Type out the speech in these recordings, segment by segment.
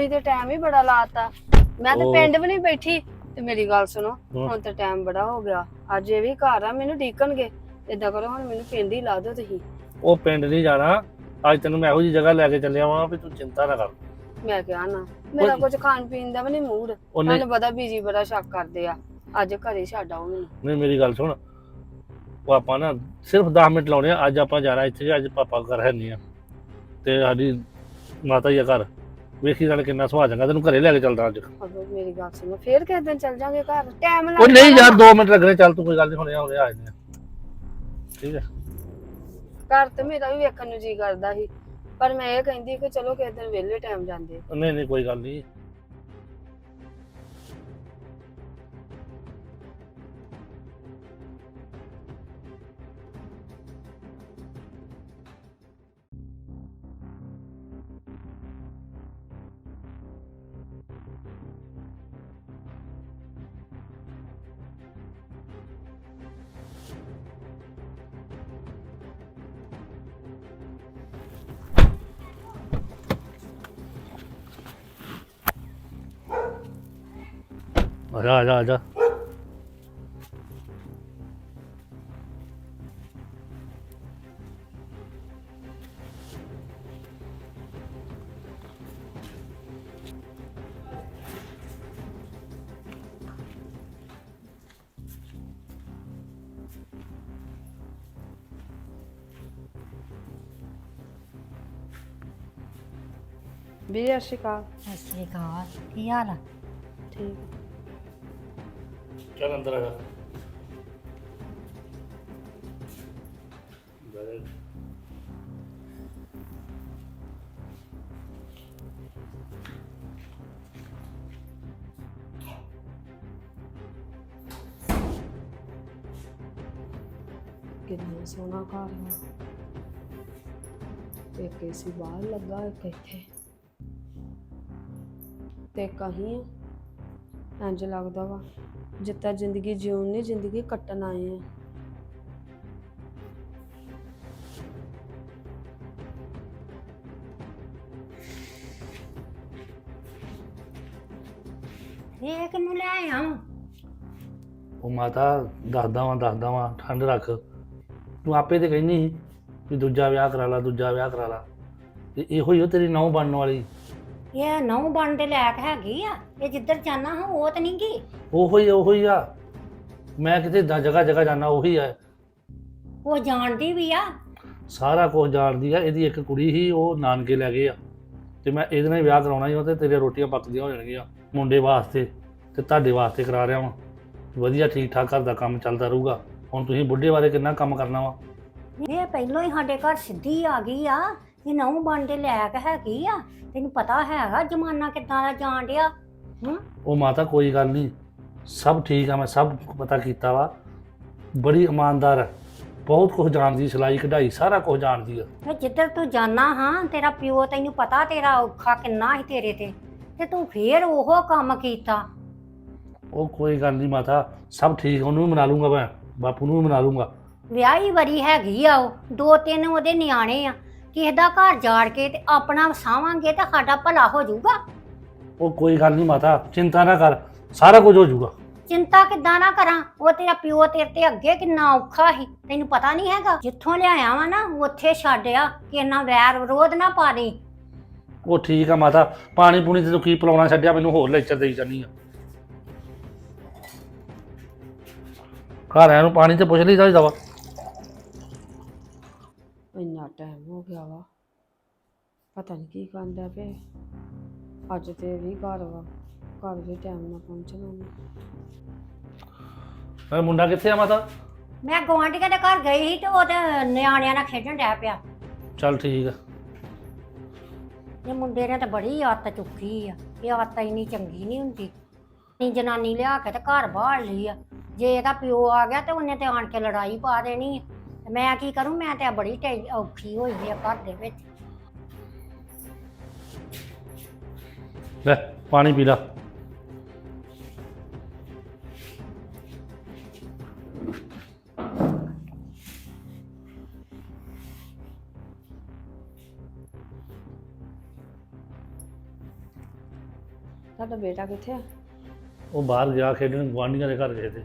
ਤੁਸੀਂ ਤੇ ਟਾਈਮ ਹੀ ਬੜਾ ਲਾਤਾ। ਮੈਂ ਤੇ ਪਿੰਡ ਵੀ ਨਹੀਂ ਬੈਠੀ। ਤੇ ਮੇਰੀ ਗੱਲ ਸੁਣੋ। ਹੁਣ ਤਾਂ ਟਾਈਮ ਬੜਾ ਹੋ ਗਿਆ। ਅੱਜ ਇਹ ਵੀ ਘਰ ਆ ਮੈਨੂੰ ਡੀਕਣਗੇ। ਏਦਾਂ ਕਰੋ ਹੁਣ ਮੈਨੂੰ ਪਿੰਡ ਹੀ ਲਾ ਦਿਓ ਤੁਸੀਂ। ਉਹ ਪਿੰਡ ਨਹੀਂ ਜਾਣਾ। ਅੱਜ ਤੈਨੂੰ ਮੈਂ ਇਹੋ ਜੀ ਜਗ੍ਹਾ ਲੈ ਕੇ ਚੱਲਿਆ ਵਾਂ ਵੀ ਤੂੰ ਚਿੰਤਾ ਨਾ ਕਰ। ਮੈਂ ਕਿਹਾ ਨਾ ਮੇਰਾ ਕੁਝ ਖਾਣ ਪੀਣ ਦਾ ਵੀ ਨਹੀਂ ਮੂਡ ਤੁਹਾਨੂੰ ਪਤਾ ਬੀਜੀ ਬੜਾ ਸ਼ੱਕ ਕਰਦੇ ਆ। ਅੱਜ ਘਰੇ ਛੱਡ ਆਓ ਮੈਨੂੰ। ਨਹੀਂ ਮੇਰੀ ਗੱਲ ਸੁਣ। ਉਹ ਆਪਾਂ ਨਾ ਸਿਰਫ 10 ਮਿੰਟ ਲਾਉਣੇ ਆ। ਅੱਜ ਆਪਾਂ ਜਾਣਾ ਇੱਥੇ ਅੱਜ ਪਾਪਾ ਘਰ ਹੈ ਨਹੀਂ ਆ। ਤੇ ਸਾਡੀ ਮਾਤਾ ਜੀ ਆ ਘਰ। ਵੇਖੀ ਨਾਲ ਕਿੰਨਾ ਸੁਭਾਅ ਚੰਗਾ ਤੈਨੂੰ ਘਰੇ ਲੈ ਕੇ ਚੱਲਦਾ ਅੱਜ। ਅਬੇ ਮੇਰੀ ਗੱਲ ਸੁਣੋ ਫੇਰ ਕਿਸੇ ਦਿਨ ਚੱਲ ਜਾਾਂਗੇ ਘਰ। ਟਾਈਮ ਉਹ ਨਹੀਂ ਯਾਰ 2 ਮਿੰਟ ਲੱਗਣੇ ਚੱਲ ਤੂੰ ਕੋਈ ਗੱਲ ਨਹੀਂ ਹੁਣੇ ਆ ਜਾਂਦੇ ਆ। ਠੀਕ ਹੈ ਘਰ ਤੇ ਮੇਰਾ ਵੀ ਵੇਖਣ ਨੂੰ ਜੀ ਕਰਦਾ ਸੀ ਪਰ ਮੈਂ ਇਹ ਕਹਿੰਦੀ ਕਿ ਚਲੋ ਕਿਸੇ ਦਿਨ ਵਿਹਲੇ ਟਾਈਮ ਜਾਂਦੇ ਨਹੀਂ ਨਹੀਂ ਕੋਈ ਗੱਲ ਨਹੀਂ ਆ ਜਾ ਆ ਜਾ ਆ ਜਾ। ਵੀ ਸਤਿ ਸ਼੍ਰੀ ਅਕਾਲ। ਸਤਿ ਸ੍ਰੀ ਅਕਾਲ। ਕੀ ਹਾਲ ਆ? ਠੀਕ। ਚੱਲ ਅੰਦਰ ਆ ਜਾ। ਕਿੰਨਾ ਸੋਹਣਾ ਘਰ ਹੈ। ਇੱਕ ਏਸੀ ਬਾਹਰ ਲੱਗਾ, ਇੱਕ ਇੱਥੇ। ਤੇ ਕਹੀਂ ਇੰਜ ਲੱਗਦਾ ਵਾ। ਜਿੱਦਾਂ ਜ਼ਿੰਦਗੀ ਜਿਉਣ ਨਹੀਂ ਜ਼ਿੰਦਗੀ ਕੱਟਣ ਆਏ ਆ। ਇਹ ਕਿਨੂੰ ਲੈ ਆਇਆ? ਉਹ ਮਾਤਾ ਦੱਸਦਾ ਵਾਂ ਦੱਸਦਾ ਵਾਂ ਠੰਡ ਰੱਖ। ਤੂੰ ਆਪੇ ਤੇ ਕਹਿੰਦੀ ਸੀ ਵੀ ਦੂਜਾ ਵਿਆਹ ਕਰਾ ਲਾ ਦੂਜਾ ਵਿਆਹ ਕਰਾ ਲਾ। ਤੇ ਇਹੋ ਹੀ ਉਹ ਤੇਰੀ ਨੌ ਬਣਨ ਵਾਲੀ। ਇਹ ਨੌ ਬਣ ਦੇ ਲੈਕ ਹੈਗੀ ਆ। ਇਹ ਜਿੱਧਰ ਜਾਣਾ ਹਾਂ ਉਹ ਤਾਂ ਨਹੀਂ ਗਈ? ਉਹੋ ਹੀ ਉਹੋ ਹੀ ਆ। ਮੈਂ ਕਿਤੇ ਦ- ਜਗ੍ਹਾ ਜਗ੍ਹਾ ਜਾਣਾ ਉਹੀ ਆ। ਉਹ ਜਾਣਦੀ ਵੀ ਆ। ਸਾਰਾ ਕੁਝ ਜਾਣਦੀ ਆ ਇਹਦੀ ਇੱਕ ਕੁੜੀ ਸੀ ਉਹ ਨਾਨਕੇ ਲੈ ਗਏ ਆ। ਤੇ ਮੈਂ ਇਹਦੇ ਨਾਲ ਹੀ ਵਿਆਹ ਕਰਾਉਣਾ ਸੀ ਉਹ ਤੇ ਤੇਰੇ ਰੋਟੀਆਂ ਪੱਕਦੀਆਂ ਹੋ ਜਾਣਗੀਆਂ ਮੁੰਡੇ ਵਾਸਤੇ ਤੇ ਤੁਹਾਡੇ ਵਾਸਤੇ ਕਰਾ ਰਿਹਾ ਵਾਂ। ਵਧੀਆ ਠੀਕ ਠਾਕ ਘਰ ਦਾ ਕੰਮ ਚੱਲਦਾ ਰਹੂਗਾ। ਹੁਣ ਤੁਸੀਂ ਬੁੱਢੇ ਬਾਰੇ ਕਿੰਨਾ ਕੰਮ ਕਰਨਾ ਵਾ? ਇਹ ਪਹਿਲੋਂ ਹੀ ਸਾਡੇ ਘਰ ਸਿੱਧੀ ਆ ਗਈ ਆ। ਇਹ ਨੌ ਬਣ ਦੇ ਲੈਕ ਹੈਗੀ ਆ ਤੈਨੂੰ ਪਤਾ ਹੈਗਾ ਜ਼ਮਾਨਾ ਕਿੱਦਾਂ ਦਾ ਜਾਣ ਡਿਆ? ਹੂੰ? ਉਹ ਮਾਤਾ ਕੋਈ ਗੱਲ ਨਹੀਂ। ਸਭ ਠੀਕ ਆ ਮੈਂ ਸਭ ਪਤਾ ਕੀਤਾ ਵਾ। ਬੜੀ ਇਮਾਨਦਾਰ ਬਹੁਤ ਕੁਝ ਜਾਣਦੀ ਸਿਲਾਈ ਕਢਾਈ ਸਾਰਾ ਕੁਝ ਜਾਣਦੀ ਆ। ਤੇ ਜਿੱਧਰ ਤੂੰ ਜਾਣਾ ਹਾਂ ਤੇਰਾ ਪਿਓ ਤੈਨੂੰ ਪਤਾ ਤੇਰਾ ਔਖਾ ਕਿੰਨਾ ਸੀ ਤੇਰੇ ਤੇ। ਤੇ ਤੂੰ ਫੇਰ ਉਹ ਕੰਮ ਕੀਤਾ। ਉਹ ਕੋਈ ਗੱਲ ਨਹੀਂ ਮਾਤਾ ਸਭ ਠੀਕ ਉਹਨੂੰ ਵੀ ਮਨਾ ਲੂੰਗਾ ਮੈਂ। ਬਾਪੂ ਨੂੰ ਵੀ ਮਨਾ ਲੂੰਗਾ। ਵਿਆਹੀ ਵਰੀ ਹੈਗੀ ਆ ਉਹ। ਦੋ ਤਿੰਨ ਉਹਦੇ ਨਿਆਣੇ ਆ। ਕਿਸੇ ਦਾ ਘਰ ਜਾੜ ਕੇ ਤੇ ਆਪਣਾ ਵਸਾਵਾਂਗੇ ਤਾਂ ਸਾਡਾ ਭਲਾ ਹੋ ਜਾਊਗਾ। ਉਹ ਕੋਈ ਗੱਲ ਨਹੀਂ ਮਾਤਾ ਚਿੰਤਾ ਨਾ ਕਰ ਸਾਰਾ ਕੁਝ ਹੋ ਜਾਊਗਾ। ਚਿੰਤਾ ਕਿੱਦਾਂ ਨਾ ਕਰਾਂ ਉਹ ਤੇਰਾ ਪਿਓ ਤੇਰੇ ਤੇ ਅੱਗੇ ਕਿੰਨਾ ਔਖਾ ਸੀ ਤੈਨੂੰ ਪਤਾ ਨਹੀਂ ਹੈਗਾ ਜਿੱਥੋਂ ਲਿਆਇਆ ਵਾ ਨਾ ਉੱਥੇ ਛੱਡਿਆ ਕਿ ਇੰਨਾ ਵੈਰ ਵਿਰੋਧ ਨਾ ਪਾ ਦੇ। ਉਹ ਠੀਕ ਆ ਮਾਤਾ ਪਾਣੀ ਪੂਣੀ ਤੇ ਤੂੰ ਕੀ ਪਿਲਾਉਣਾ ਛੱਡਿਆ ਮੈਨੂੰ ਹੋਰ ਲੈਕਚਰ ਦੇਈ ਜਾਨੀ ਆ। ਘਰ ਆਇਆ ਨੂੰ ਪਾਣੀ ਤੇ ਪੁੱਛ ਲਈ ਚਾਹੀਦਾ ਵਾ। ਇੰਨਾ ਟਾਈਮ ਹੋ ਗਿਆ ਵਾ। ਪਤਾ ਨਹੀਂ ਕੀ ਕਰਦਾ ਪਏ ਅੱਜ ਤੇ ਵੀ ਘਰ ਵਾ। ਘਰ ਵੀ ਟਾਈਮ ਨਾਲ ਪਹੁੰਚਣਾ ਉਹਨੇ ਇਹ ਮੁੰਡਾ ਕਿੱਥੇ ਆ ਮਾਤਾ? ਮੈਂ ਗਵਾਂਢੀਆਂ ਦੇ ਘਰ ਗਈ ਸੀ ਤੇ ਉਹਦੇ ਨਿਆਣਿਆਂ ਨਾਲ ਖੇਡਣ ਡਿਆ ਪਿਆ। ਚੱਲ ਠੀਕ ਆ। ਇਹ ਮੁੰਡੇ ਨੇ ਤਾਂ ਬੜੀ ਆਦਤ ਚੁੱਕੀ ਆ। ਇਹ ਆਦਤ ਇੰਨੀ ਚੰਗੀ ਨਹੀਂ ਹੁੰਦੀ। ਨੀ ਜਨਾਨੀ ਲਿਆ ਕੇ ਤੇ ਘਰ ਬਾਹਰ ਲਈ ਆ। ਜੇ ਇਹਦਾ ਪਿਓ ਆ ਗਿਆ ਤੇ ਉਹਨੇ ਤੇ ਆਣ ਕੇ ਲੜਾਈ ਪਾ ਦੇਣੀ ਆ। ਤੇ ਮੈਂ ਕੀ ਕਰੂੰ? ਮੈਂ ਤੇ ਬੜੀ ਟੈ- ਔਖੀ ਹੋਈ ਆ ਘਰ ਦੇ ਵਿੱਚ। ਲੈ ਪਾਣੀ ਪੀ ਲਾ। ਤੁਹਾਡਾ ਬੇਟਾ ਕਿੱਥੇ ਆ? ਉਹ ਬਾਹਰ ਗਿਆ ਖੇਡਣ ਗੁਆਂਢੀਆਂ ਦੇ ਘਰ ਗਏ ਤੇ।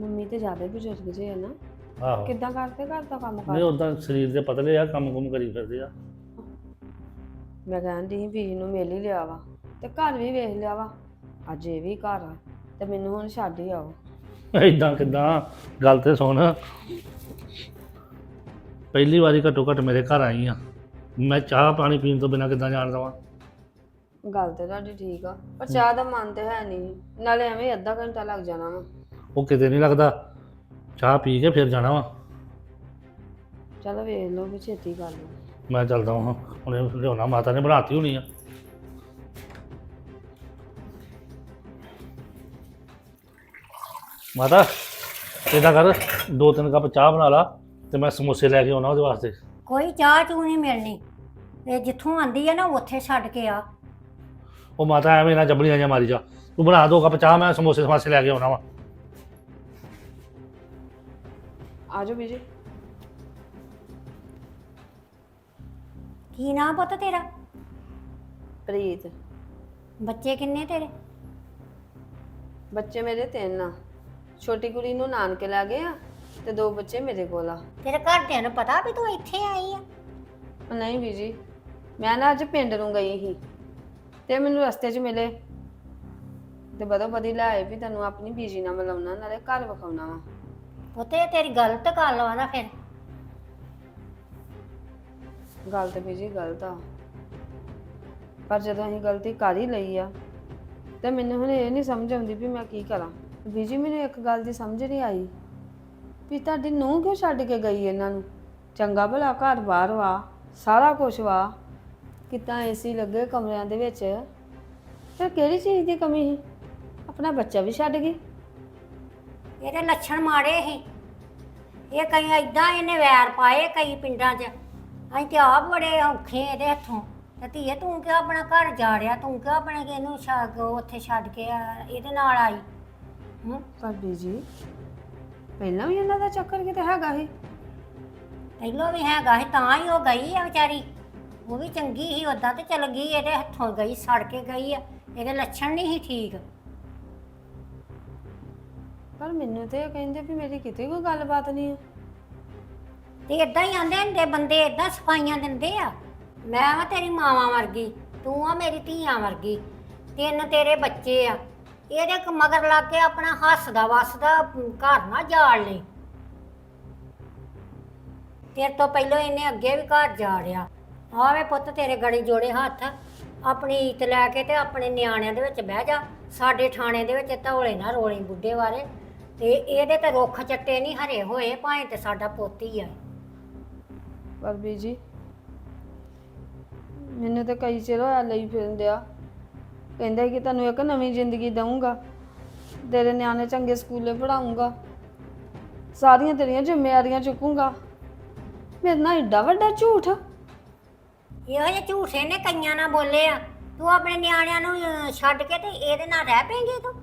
ਮੰਮੀ ਤੇ ਜ਼ਿਆਦਾ ਬਜ਼ੁਰਗ ਜੇ ਹੈ ਨਾ। ਆਹੋ। ਕਿੱਦਾਂ ਕਰਦੇ ਘਰ ਦਾ ਕੰਮ ਨਹੀਂ ਕਰ। ਉਦਾਂ ਸਰੀਰ ਦੇ ਪਤਲੇ ਆ ਕੰਮ ਕੁਮ ਕਰੀ ਫਿਰਦੇ ਆ। ਮੈਂ ਕਹਿੰਦੀ ਸੀ ਵੀ ਨੂੰ ਮਿਲ ਹੀ ਲਿਆ ਵਾ ਤੇ ਘਰ ਵੀ ਵੇਖ ਲਿਆ ਵਾ। ਅੱਜ ਇਹ ਵੀ ਘਰ ਆ ਤੇ ਮੈਨੂੰ ਹੁਣ ਛੱਡ ਹੀ ਆਓ। ਇਦਾਂ ਕਿਦਾਂ? ਗੱਲ ਤੇ ਸੁਣ। ਪਹਿਲੀ ਵਾਰੀ ਘੱਟੋ ਘੱਟ ਮੇਰੇ ਘਰ ਆਈ ਆ। ਮੈਂ ਚਾਹ ਪਾਣੀ ਪੀਣ ਤੋਂ ਬਿਨਾ ਕਿੱਦਾਂ ਜਾਣ ਦਵਾਂ? ਗੱਲ ਤੇ ਤੁਹਾਡੀ ਠੀਕ ਆ ਪਰ ਚਾਹ ਦਾ ਮਨ ਤੇ ਹੈ ਨਹੀਂ। ਨਾਲੇ ਐਵੇਂ ਅੱਧਾ ਘੰਟਾ ਲੱਗ ਜਾਣਾ ਵਾ। ਉਹ ਕਿਤੇ ਨਹੀਂ ਲੱਗਦਾ। ਚਾਹ ਪੀ ਕੇ ਫਿਰ ਜਾਣਾ ਵਾ। ਚਲੋ ਵੇਖ ਲਓ ਵੀ ਛੇਤੀ ਕਰ ਲਓ। ਮੈਂ ਚੱਲਦਾ ਹਾਂ ਹੁਣੇ ਲਿਆਉਣਾ ਮਾਤਾ ਨੇ ਬਣਾਤੀ ਹੋਣੀ ਆ। ਮਾਤਾ ਇਹਦਾ ਕਰ ਦੋ ਤਿੰਨ ਕੱਪ ਚਾਹ ਬਣਾ ਲਾ ਤੇ ਮੈਂ ਸਮੋਸੇ ਲੈ ਕੇ ਆਉਣਾ ਉਹਦੇ ਵਾਸਤੇ। ਕੋਈ ਚਾਹ ਚੂ ਨਹੀਂ ਮਿਲਣੀ। ਇਹ ਜਿੱਥੋਂ ਆਂਦੀ ਹੈ ਨਾ ਉੱਥੇ ਛੱਡ ਕੇ ਆ। ਉਹ ਮਾਤਾ ਐਵੇਂ ਨਾ ਜਬੜੀਆਂ ਜਾਂ ਮਾਰੀ ਜਾ। ਤੂੰ ਬਣਾ ਦੋ ਕੱਪ ਚਾਹ ਮੈਂ ਸਮੋਸੇ ਸਮਾਸੇ ਲੈ ਕੇ ਆਉਣਾ ਵਾ। ਆ ਜਾਓ ਬੀਜੀ ਕੀ ਨਾਂ ਪੁੱਤ ਤੇਰਾ? ਪ੍ਰੀਤ। ਬੱਚੇ ਕਿੰਨੇ ਤੇਰੇ? ਬੱਚੇ ਮੇਰੇ ਤਿੰਨ ਆ। ਛੋਟੀ ਕੁੜੀ ਨੂੰ ਨਾਨਕੇ ਲੈ ਗਏ ਆ ਤੇ ਦੋ ਬੱਚੇ ਮੇਰੇ ਕੋਲ ਆ। ਤੇਰੇ ਘਰਦਿਆਂ ਨੂੰ ਪਤਾ ਵੀ ਤੂੰ ਇੱਥੇ ਆਈ ਆ? ਉਹ ਨਹੀਂ ਬੀਜੀ ਮੈਂ ਨਾ ਅੱਜ ਪਿੰਡ ਨੂੰ ਗਈ ਸੀ ਤੇ ਮੈਨੂੰ ਰਸਤੇ 'ਚ ਮਿਲੇ। ਤੇ ਬਦੋ ਬਦੀ ਲੈ ਆਏ ਵੀ ਤੈਨੂੰ ਆਪਣੀ ਬੀਜੀ ਨਾਲ ਮਿਲਾਉਣਾ ਨਾਲੇ ਘਰ ਵਿਖਾਉਣਾ ਵਾ। ਪੁੱਤ, ਇਹ ਤੇਰੀ ਗਲਤ ਗੱਲ ਵਾ ਨਾ ਫਿਰ। ਗੱਲ ਤੇ ਬੀਜੀ ਗਲਤ ਆ। ਪਰ ਜਦੋਂ ਅਸੀਂ ਗਲਤੀ ਕਰ ਹੀ ਲਈ ਆ, ਤੇ ਮੈਨੂੰ ਹੁਣ ਇਹ ਨਹੀਂ ਸਮਝ ਆਉਂਦੀ ਵੀ ਮੈਂ ਕੀ ਕਰਾਂ। ਬੀਜੀ ਮੈਨੂੰ ਇੱਕ ਗੱਲ ਦੀ ਸਮਝ ਨਹੀਂ ਆਈ ਵੀ ਤੁਹਾਡੀ ਨੂੰਹ ਕਿਉਂ ਛੱਡ ਕੇ ਗਈ ਇਹਨਾਂ ਨੂੰ? ਚੰਗਾ ਭਲਾ ਘਰ ਬਾਹਰ ਵਾ, ਸਾਰਾ ਕੁਝ ਵਾ। ਕਿਤਾ ਏਸੀ ਲੱਗੇ ਕਮਰਿਆਂ ਦੇ ਵਿੱਚ। ਫਿਰ ਕਿਹੜੀ ਚੀਜ਼ ਦੀ ਕਮੀ ਸੀ? ਆਪਣਾ ਬੱਚਾ ਵੀ ਛੱਡ ਗਈ। ਇਹਦੇ ਲੱਛਣ ਮਾੜੇ ਸੀ। ਇਹ ਕਈ ਐਦਾਂ ਇਹਨੇ ਵੈਰ ਪਾਏ ਕਈ ਪਿੰਡਾਂ 'ਚ। ਅਸੀਂ ਤੇ ਆਪ ਬੜੇ ਔਖੇ ਇਹਦੇ ਹੱਥੋਂ। ਤੇ ਧੀਏ ਤੂੰ ਕਿਉਂ ਆਪਣਾ ਘਰ ਜਾੜਿਆ ਤੂੰ ਕਿਉਂ ਆਪਣੇ ਕਿ ਇਹਨੂੰ ਛੱਡ ਉੱਥੇ ਛੱਡ ਕੇ ਆ- ਇਹਦੇ ਨਾਲ ਆਈ? ਹੂੰ? ਪਰ ਬੀਜੀ ਪਹਿਲਾਂ ਵੀ ਇਹਨਾਂ ਦਾ ਚੱਕਰ ਕਿਤੇ ਹੈਗਾ ਸੀ? ਪਹਿਲੋਂ ਵੀ ਹੈਗਾ ਸੀ ਤਾਂ ਹੀ ਉਹ ਗਈ ਆ ਵਿਚਾਰੀ। ਉਹ ਵੀ ਚੰਗੀ ਸੀ ਉਦਾਂ ਤੇ ਚਲ ਗਈ ਇਹਦੇ ਹੱਥੋਂ ਗਈ ਸੜ ਕੇ ਗਈ ਆ। ਇਹਦੇ ਲੱਛਣ ਨਹੀਂ ਸੀ ਠੀਕ। ਪਰ ਮੈਨੂੰ ਤੇ ਇਹ ਕਹਿੰਦੇ ਵੀ ਮੇਰੀ ਕਿਤੇ ਕੋਈ ਗੱਲਬਾਤ ਨਹੀਂ ਹੈ ਤੇ ਇਦਾਂ ਹੀ ਆਂਦੇ ਹੁੰਦੇ ਬੰਦੇ ਇਦਾਂ ਸਫਾਈਆਂ ਦਿੰਦੇ ਆ। ਮੈਂ ਵਾ ਤੇਰੀ ਮਾਵਾਂ ਵਰਗੀ, ਤੂੰ ਆ ਮੇਰੀ ਧੀਆਂ ਵਰਗੀ, ਤਿੰਨ ਤੇਰੇ ਬੱਚੇ ਆ। ਇਹਦੇ ਕ ਮਗਰ ਲੱਗ ਕੇ ਆਪਣਾ ਹੱਸਦਾ ਵਸਦਾ ਘਰ ਨਾ ਜਾੜ ਲਈ ਤੇਰੇ ਤੋਂ ਪਹਿਲਾਂ ਇਹਨੇ ਅੱਗੇ ਵੀ ਘਰ ਜਾੜਿਆ। ਆਵੇ ਪੁੱਤ ਤੇਰੇ ਗੜੀ ਜੋੜੇ ਹੱਥ, ਆਪਣੀ ਈਤ ਲੈ ਕੇ ਤੇ ਆਪਣੇ ਨਿਆਣਿਆਂ ਦੇ ਵਿੱਚ ਬਹਿ ਜਾ। ਸਾਡੇ ਥਾਣੇ ਦੇ ਵਿੱਚ ਧੌਲੇ ਨਾ ਰੋਲੀ ਬੁੱਢੇ ਵਾਰੇ ਤੇ ਇਹਦੇ ਤੇ ਰੁੱਖ ਚੱਟੇ ਨਹੀਂ ਹਰੇ ਹੋਏ ਭਾਵੇਂ ਤੇ ਸਾਡਾ ਪੋਤੀ ਆ। ਪਰ ਬੀਜੀ ਮੈਨੂੰ ਤਾਂ ਕਈ ਚਿਰ ਹੋਇਆ ਲਈ ਫਿਰਦਿਆ। ਕਹਿੰਦਾ ਕਿ ਤੁਹਾਨੂੰ ਇੱਕ ਨਵੀਂ ਜ਼ਿੰਦਗੀ ਦਊਂਗਾ। ਤੇਰੇ ਨਿਆਣੇ ਚੰਗੇ ਸਕੂਲੇ ਪੜਾਉਂਗਾ ਸਾਰੀਆਂ ਤੇਰੀਆਂ ਜ਼ਿੰਮੇਵਾਰੀਆਂ ਚੁੱਕੂੰਗਾ। ਮੇਰੇ ਨਾਲ ਏਡਾ ਵੱਡਾ ਝੂਠ? ਇਹੋ ਜਿਹੇ ਝੂਠੇ ਨੇ ਕਈਆਂ ਨਾਲ ਬੋਲੇ ਆ। ਤੂੰ ਆਪਣੇ ਨਿਆਣਿਆਂ ਨੂੰ ਅਹ, ਛੱਡ ਕੇ ਤੇ ਇਹਦੇ ਨਾਲ ਰਹਿ ਪੈਂਗੀ ਤੂੰ?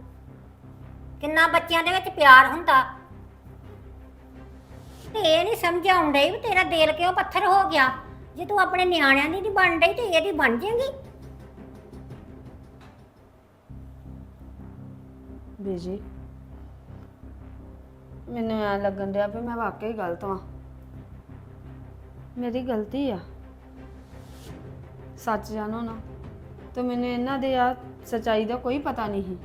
ਕਿੰਨਾ ਬੱਚਿਆਂ ਦੇ ਵਿੱਚ ਪਿਆਰ ਹੁੰਦਾ। ਤੇ ਇਹ ਨਹੀਂ ਸਮਝ ਆਉਣ ਡਈ ਵੀ ਤੇਰਾ ਦਿਲ ਕਿਉਂ ਪੱਥਰ ਹੋ ਗਿਆ। ਜੇ ਤੂੰ ਆਪਣੇ ਨਿਆਣਿਆਂ ਦੀ ਨਹੀਂ ਬਣ ਡਈ ਤੇ ਇਹਦੀ ਬਣ ਜਾਏਗੀ ਬੀਜੀ, ਮੈਨੂੰ ਐ ਲੱਗਣ ਡਿਆ ਵੀ ਮੈਂ ਵਾਕਈ ਗਲਤ ਵਾਂ। ਮੇਰੀ ਗਲਤੀ ਆ। ਸੱਚ ਜਾਣੋ ਨਾ, ਤੇ ਮੈਨੂੰ ਇਹਨਾਂ ਦੇ ਆ ਸਚਾਈ ਦਾ ਕੋਈ ਪਤਾ ਨਹੀਂ ਸੀ।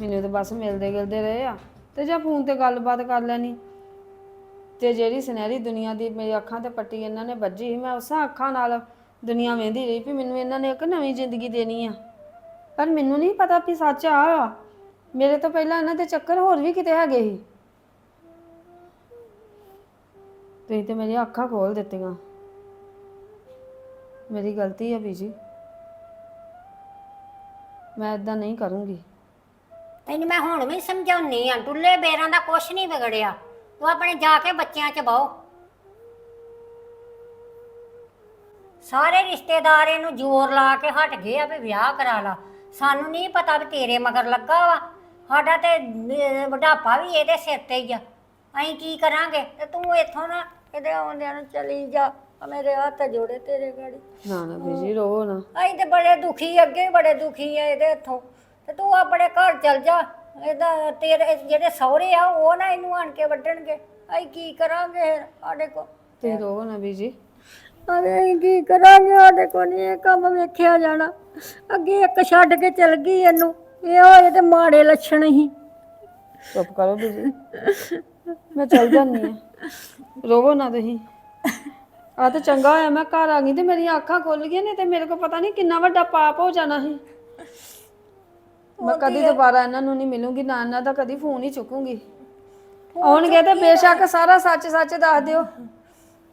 ਮੈਨੂੰ ਤਾਂ ਬਸ ਮਿਲਦੇ ਗਿਲਦੇ ਰਹੇ ਆ। ਤੇ ਜਾਂ ਫੋਨ ਤੇ ਗੱਲਬਾਤ ਕਰ ਲੈਣੀ। ਤੇ ਜਿਹੜੀ ਸੁਨਹਿਰੀ ਦੁਨੀਆ ਦੀ ਮੇਰੀ ਅੱਖਾਂ ਤੇ ਪੱਟੀ ਇਹਨਾਂ ਨੇ ਵੱਜੀ ਸੀ ਮੈਂ ਉਸਾਂ ਅੱਖਾਂ ਨਾਲ ਦੁਨੀਆ ਵੇਂਦੀ ਰਹੀ ਵੀ ਮੈਨੂੰ ਇਹਨਾਂ ਨੇ ਇੱਕ ਨਵੀਂ ਜ਼ਿੰਦਗੀ ਦੇਣੀ ਆ। ਪਰ ਮੈਨੂੰ ਨਹੀਂ ਪਤਾ ਵੀ ਸੱਚ ਆ। ਆ ਮੇਰੇ ਤੋਂ ਪਹਿਲਾਂ ਇਹਨਾਂ ਦੇ ਚੱਕਰ ਹੋਰ ਵੀ ਕਿਤੇ ਹੈਗੇ ਸੀ। ਤੁਸੀਂ ਤੇ ਮੇਰੀਆਂ ਅੱਖਾਂ ਖੋਲ ਦਿੱਤੀਆਂ। ਮੇਰੀ ਗਲਤੀ ਆ ਬੀਜੀ। ਮੈਂ ਇਦਾਂ ਨਹੀਂ ਕਰੂੰਗੀ। ਤੈਨੂੰ ਮੈਂ ਹੁਣ ਵੀ ਸਮਝਾਉਣੀ ਆ ਡੁੱਲੇ ਬੇਰਾਂ ਦਾ ਕੁਛ ਨਹੀਂ ਵਿਗੜਿਆ। ਤੂੰ ਆਪਣੇ ਜਾ ਕੇ ਬੱਚਿਆਂ 'ਚ ਬਹੁ। ਸਾਰੇ ਰਿਸ਼ਤੇਦਾਰ ਇਹਨੂੰ ਜ਼ੋਰ ਲਾ ਕੇ ਹਟ ਗਏ ਆ ਵੀ ਵਿਆਹ ਕਰਾ ਲਾ। ਸਾਨੂੰ ਨਹੀਂ ਪਤਾ ਵੀ ਤੇਰੇ ਮਗਰ ਲੱਗਾ ਵਾ। ਸਾਡਾ ਤੇ ਅਹ, ਬੁਢਾਪਾ ਵੀ ਇਹਦੇ ਸਿਰ ਤੇ ਹੀ ਆ। ਅਸੀਂ ਕੀ ਕਰਾਂਗੇ? ਤੇ ਤੂੰ ਇੱਥੋਂ ਨਾ ਇਹਦੇ ਆਉਂਦਿਆਂ ਨੂੰ ਚਲੀ ਜਾ। ਆ ਮੇਰੇ ਹੱਥ ਜੋੜੇ ਤੇਰੇ ਗਾੜੀ। ਨਾ ਨਾ ਬੀਜੀ ਰੋ ਨਾ। ਅਸੀਂ ਤੇ ਬੜੇ ਦੁਖੀ ਅੱਗੇ ਵੀ ਬੜੇ ਦੁਖੀ ਆ ਇਹਦੇ ਹੱਥੋਂ ਤੇ ਤੂੰ ਆਪਣੇ ਘਰ ਚਲ ਜਾ। ਇਹਦਾ ਤੇਰੇ ਜਿਹੜੇ ਸਹੁਰੇ ਆ ਉਹ ਨਾ ਇਹਨੂੰ ਆਣ ਕੇ ਵੱਢਣਗੇ। ਅਸੀਂ ਕੀ ਕਰਾਂਗੇ? ਸਾਡੇ ਕੋ ਤੇ ਰੋ ਨਾ ਬੀਜੀ। ਅਰੇ ਅਸੀਂ ਕੀ ਕਰਾਂਗੇ ਸਾਡੇ ਕੋ ਨਹੀਂ ਇਹ ਕੰਮ ਵੇਖਿਆ ਜਾਣਾ। ਅੱਗੇ ਇੱਕ ਛੱਡ ਕੇ ਚਲ ਗਈ ਇਹਨੂੰ। ਇਹ ਹੋਏ ਤੇ ਮਾੜੇ ਲੱਛਣ ਹੀ। ਚੁੱਪ ਕਰੋ ਬੀਜੀ। ਮੈਂ ਚੱਲ ਜਾਂਦੀ ਆ ਰੋਵੋ ਨਾ ਤੁਸੀਂ। ਆ ਤਾਂ ਚੰਗਾ ਹੋਇਆ ਮੈਂ ਘਰ ਆ ਗਈ ਤੇ ਮੇਰੀਆਂ ਅੱਖਾਂ ਖੁੱਲ ਗਈਆਂ ਨੇ ਤੇ ਮੇਰੇ ਕੋ ਪਤਾ ਨਹੀਂ ਕਿੰਨਾ ਵੱਡਾ ਪਾਪ ਹੋ ਜਾਣਾ ਸੀ। ਮੈਂ ਕਦੀ ਦੁਬਾਰਾ ਇਹਨਾਂ ਨੂੰ ਨਹੀਂ ਮਿਲੂੰਗੀ ਨਾ ਇਹਨਾਂ ਦਾ ਕਦੀ ਫੋਨ ਹੀ ਚੁੱਕੂੰਗੀ। ਆਉਣਗੇ ਤੇ ਬੇਸ਼ੱਕ ਸਾਰਾ ਸੱਚ ਸੱਚ ਦੱਸ ਦਿਓ।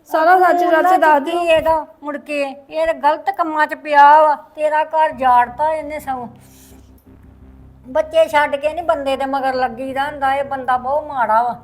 ਸਾਰਾ ਸੱਚ ਸੱਚ ਦੱਸ ਦਿਓ। ਇਹਦਾ ਮੁੜ ਕੇ? ਇਹ ਤਾਂ ਗਲਤ ਕੰਮਾਂ 'ਚ ਪਿਆ ਵਾ ਤੇਰਾ ਘਰ ਜਾੜਤਾ ਇਹਨੇ ਸਗੋਂ। ਬੱਚੇ ਛੱਡ ਕੇ ਨਹੀਂ ਬੰਦੇ ਦੇ ਮਗਰ ਲੱਗੀਦਾ ਹੁੰਦਾ ਇਹ ਬੰਦਾ ਬਹੁਤ ਮਾੜਾ ਵਾ।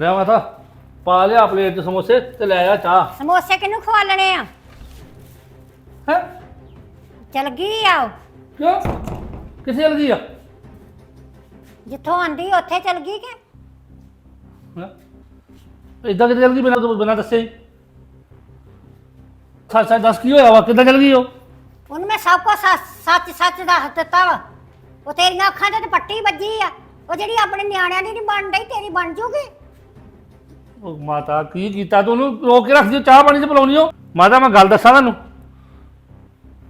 ਲੈ ਮਾਤਾ ਪਾ ਲਿਆ ਪਲੇਟ 'ਚ ਸਮੋਸੇ ਤੇ ਲੈ ਆ ਚਾਹ। ਸਮੋਸੇ ਕਿਹਨੂੰ ਖਵਾਲਣੇ ਆ? ਹੈ? ਚਲ ਗਈ ਆ ਉਹ। ਕਿਉਂ? ਕਿੱਥੇ ਚਲ ਗਈ ਆ? ਜਿੱਥੋਂ ਆਂਦੀ ਉੱਥੇ ਚਲ ਗਈ ਕਿ? ਹੈਂ? ਏਦਾਂ ਕਿੱਥੇ ਚਲ ਗਈ ਬਿਨਾਂ ਬਿਨਾਂ ਦੱਸੇ ਹੀ? ਸੱਚ ਸੱਚ ਦੱਸ ਕੀ ਹੋਇਆ ਵਾ? ਕਿੱਦਾਂ ਚਲ ਗਈ ਉਹ? ਉਹਨੂੰ ਮੈਂ ਸਭ ਕੁਝ ਸੱਚ ਸੱਚ ਦੱਸ ਦਿੱਤਾ ਵਾ। ਉਹ ਤੇਰੀਆਂ ਅੱਖਾਂ ਤੇ ਤਾਂ ਪੱਟੀ ਵੱਜੀ ਆ। ਉਹ ਜਿਹੜੀ ਆਪਣੇ ਨਿਆਣਿਆਂ ਦੀ ਨਹੀਂ ਬਣ ਰਹੀ ਤੇਰੀ ਬਣ ਜੂਗੀ? ਉਹ ਮਾਤਾ ਕੀ ਕੀਤਾ ਤੂੰ ਉਹਨੂੰ? ਰੋਕ ਕੇ ਰੱਖ ਦਿਓ ਚਾਹ ਪਾਣੀ ਤੇ ਪਿਲਾਉਣੀ ਹੋ ਮਾਤਾ ਮੈਂ ਗੱਲ ਦੱਸਾਂ ਤੁਹਾਨੂੰ।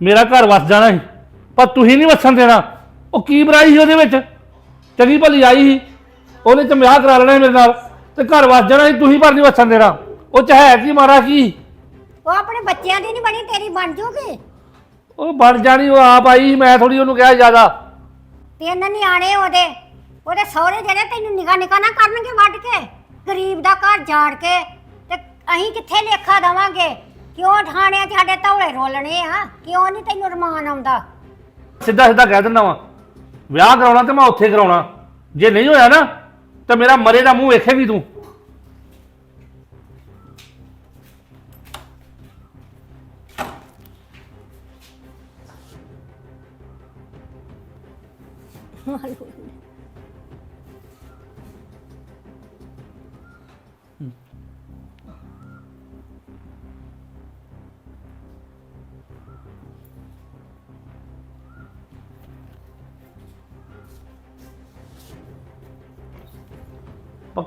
ਮੇਰਾ ਘਰ ਵਸ ਜਾਣਾ ਸੀ ਪਰ ਤੁਸੀਂ ਨਹੀਂ ਵਸਣ ਦੇਣਾ। ਉਹ ਕੀ ਬੁਰਾਈ ਸੀ ਉਹਦੇ ਵਿੱਚ? ਚੰਗੀ ਭਲੀ ਆਈ ਸੀ। ਉਹਨੇ ਤੇ ਵਿਆਹ ਕਰਾ ਲੈਣਾ ਸੀ ਮੇਰੇ ਨਾਲ। ਤੇ ਘਰ ਵਸ ਜਾਣਾ ਸੀ ਤੁਸੀਂ ਪਰ ਨਹੀਂ ਵਸਣ ਦੇਣਾ। ਉਹ ਚ ਹੈ ਕੀ ਮਾਰਾ ਕੀ? ਉਹ ਆਪਣੇ ਬੱਚਿਆਂ ਦੀ ਨਹੀਂ ਬਣੀ ਤੇਰੀ ਬਣ ਜੂਗੀ। ਉਹ ਬਣ ਜਾਣੀ ਉਹ ਆਪ ਆਈ ਸੀ, ਮੈਂ ਥੋੜੀ ਉਹਨੂੰ ਕਿਹਾ ਜ਼ਿਆਦਾ। ਤਿੰਨ ਨਿਆਣੇ ਉਹਦੇ। ਉਹਦੇ ਸਹੁਰੇ ਜਿਹੜੇ ਤੈਨੂੰ ਨਿਕਾ ਨਿਕਾ ਨਾ ਕਰਨਗੇ ਵੱਢ ਕੇ। ਗਰੀਬ ਦਾ ਘਰ ਜਾੜ ਕੇ ਤੇ ਅਸੀਂ ਕਿੱਥੇ ਲੇਖਾ ਦਵਾਂਗੇ? ਕਿਉਂ ਥਾਣਿਆਂ 'ਚ ਸਾਡੇ ਧੌਲੇ ਰੋਲਣੇ ਆ? ਕਿਉਂ ਨਹੀਂ ਤੈਨੂੰ ਰਮਾਨ ਆਉਂਦਾ? ਸਿੱਧਾ ਸਿੱਧਾ ਕਹਿ ਦਿੰਦਾ ਵਾਂ ਵਿਆਹ ਕਰਾਉਣਾ ਤੇ ਮੈਂ ਉੱਥੇ ਕਰਾਉਣਾ। ਜੇ ਨਹੀਂ ਹੋਇਆ ਨਾ ਤਾਂ ਮੇਰਾ ਮਰੇ ਦਾ ਮੂੰਹ ਵੇਖੇਗੀ ਤੂੰ।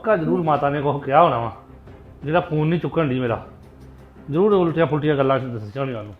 ਪੱਕਾ ਜ਼ਰੂਰ ਮਾਤਾ ਨੇ ਕੁਛ ਕਿਹਾ ਹੋਣਾ ਵਾ। ਜਿਹੜਾ ਫੋਨ ਨਹੀਂ ਚੁੱਕਣ ਦੀ ਮੇਰਾ। ਜ਼ਰੂਰ ਉਲਟੀਆਂ ਫੁਲਟੀਆਂ ਗੱਲਾਂ ਦੱਸੀਆਂ ਹੋਣੀਆਂ ਉਹਨੂੰ